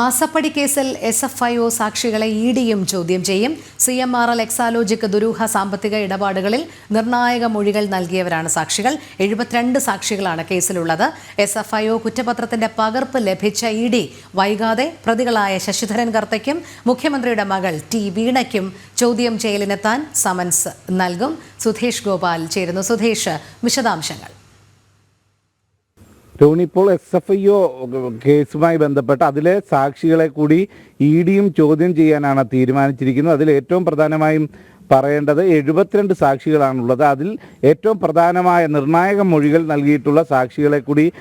മാസപ്പടി കേസിൽ S F I O സാക്ഷികളെ ഇ ഡിയും ചോദ്യം ചെയ്യും. C M R L Exalogic ദുരൂഹ സാമ്പത്തിക ഇടപാടുകളിൽ നിർണായക മൊഴികൾ നൽകിയവരാണ് സാക്ഷികൾ. എഴുപത്തിരണ്ട് സാക്ഷികളാണ് കേസിലുള്ളത്. എസ് എഫ് ഐ ഒ കുറ്റപത്രത്തിന്റെ പകർപ്പ് ലഭിച്ച ഇ ഡി വൈകാതെ പ്രതികളായ ശശിധരൻ കർത്തയ്ക്കും മുഖ്യമന്ത്രിയുടെ മകൾ ടി വീണയ്ക്കും ചോദ്യം ചെയ്യലിനെത്താൻ സമൻസ് നൽകും. സുധേഷ് ഗോപാൽ ചേരുന്നു. സുധേഷ് വിശദാംശങ്ങൾ. ടോണി ഇപ്പോൾ എസ് എഫ് ഐ ഒ കേസുമായി ബന്ധപ്പെട്ട് അതിലെ സാക്ഷികളെ കൂടി ഇ ഡിയും ചോദ്യം ചെയ്യാനാണ് തീരുമാനിച്ചിരിക്കുന്നത്. അതിൽ ഏറ്റവും പ്രധാനമായും പറയേണ്ടത് എഴുപത്തിരണ്ട് സാക്ഷികളാണുള്ളത്. അതിൽ ഏറ്റവും പ്രധാനമായ നിർണായക മൊഴികൾ നൽകിയിട്ടുള്ള സാക്ഷികളെ കൂടി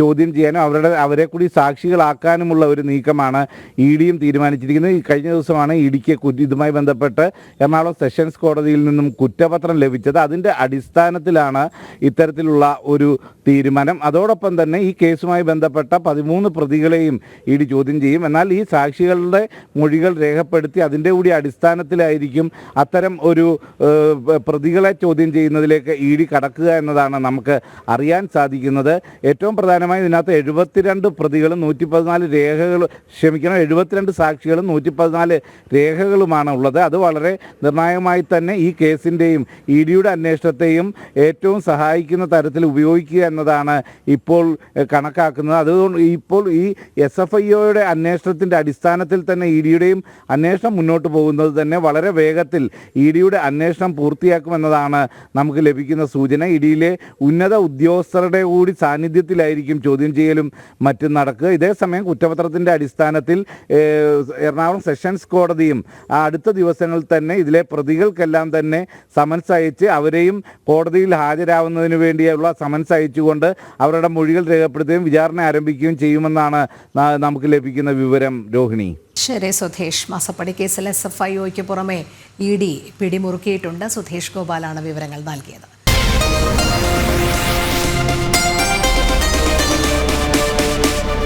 ചോദ്യം ചെയ്യാനും അവരുടെ അവരെ കൂടി സാക്ഷികളാക്കാനുമുള്ള ഒരു നീക്കമാണ് ഇ ഡിയും തീരുമാനിച്ചിരിക്കുന്നത്. കഴിഞ്ഞ ദിവസമാണ് ഇ ഡിക്ക് ഇതുമായി ബന്ധപ്പെട്ട് എറണാകുളം സെഷൻസ് കോടതിയിൽ നിന്നും കുറ്റപത്രം ലഭിച്ചത്. അതിന്റെ അടിസ്ഥാനത്തിലാണ് ഇത്തരത്തിലുള്ള ഒരു തീരുമാനം. അതോടൊപ്പം തന്നെ ഈ കേസുമായി ബന്ധപ്പെട്ട പതിമൂന്ന് പ്രതികളെയും ഇ ഡി ചോദ്യം ചെയ്യും. എന്നാൽ ഈ സാക്ഷികളുടെ മൊഴികൾ രേഖപ്പെടുത്തി അതിന്റെ കൂടി അടിസ്ഥാനത്തിലായിരിക്കും അത്തരം ഒരു പ്രതികളെ ചോദ്യം ചെയ്യുന്നതിലേക്ക് ഇ ഡി കടക്കുക എന്നതാണ് നമുക്ക് അറിയാൻ സാധിക്കുന്നത്. ഏറ്റവും പ്രധാനമായി ഇതിനകത്ത് എഴുപത്തിരണ്ട് പ്രതികളും നൂറ്റി പതിനാല് രേഖകൾ ക്ഷമിക്കണം എഴുപത്തിരണ്ട് സാക്ഷികളും നൂറ്റി പതിനാല് രേഖകളുമാണ് ഉള്ളത്. അത് വളരെ നിർണായകമായി തന്നെ ഈ കേസിന്റെയും ഇ ഡിയുടെ അന്വേഷണത്തെയും ഏറ്റവും സഹായിക്കുന്ന തരത്തിൽ ഉപയോഗിക്കുക എന്നതാണ് ഇപ്പോൾ കണക്കാക്കുന്നത്. അതുകൊണ്ട് ഇപ്പോൾ ഈ എസ് എഫ് ഐ ഒയുടെ അന്വേഷണത്തിന്റെ അടിസ്ഥാനത്തിൽ തന്നെ ഇ ഡിയുടെയും അന്വേഷണം മുന്നോട്ട് പോകുന്നത് തന്നെ വളരെ വേഗത്തിൽ ഇ ഡിയുടെ അന്വേഷണം പൂർത്തിയാക്കുമെന്നതാണ് നമുക്ക് ലഭിക്കുന്ന സൂചന. ഇഡിയിലെ ഉന്നത ഉദ്യോഗസ്ഥരുടെ കൂടി സാന്നിധ്യത്തിലായിരിക്കും ചോദ്യം ചെയ്യലും മറ്റും നടക്കുക. ഇതേസമയം കുറ്റപത്രത്തിന്റെ അടിസ്ഥാനത്തിൽ എറണാകുളം സെഷൻസ് കോടതിയും അടുത്ത ദിവസങ്ങളിൽ തന്നെ ഇതിലെ പ്രതികൾക്കെല്ലാം തന്നെ സമൻസ് അയച്ച് അവരെയും കോടതിയിൽ ഹാജരാവുന്നതിന് വേണ്ടിയുള്ള സമൻസ് അയച്ചുകൊണ്ട് അവരുടെ മൊഴികൾ രേഖപ്പെടുത്തുകയും വിചാരണ ആരംഭിക്കുകയും ചെയ്യുമെന്നാണ് നമുക്ക് ലഭിക്കുന്ന വിവരം. രോഹിണി. ശരി സുധേഷ് മാസപ്പടി കേസിൽ എസ് എഫ് ഐ ഒയ്ക്ക് പുറമെ ഇ ഡി പിടിമുറുക്കിയിട്ടുണ്ട് സുധേഷ് ഗോപാലാണ് വിവരങ്ങൾ നൽകിയത്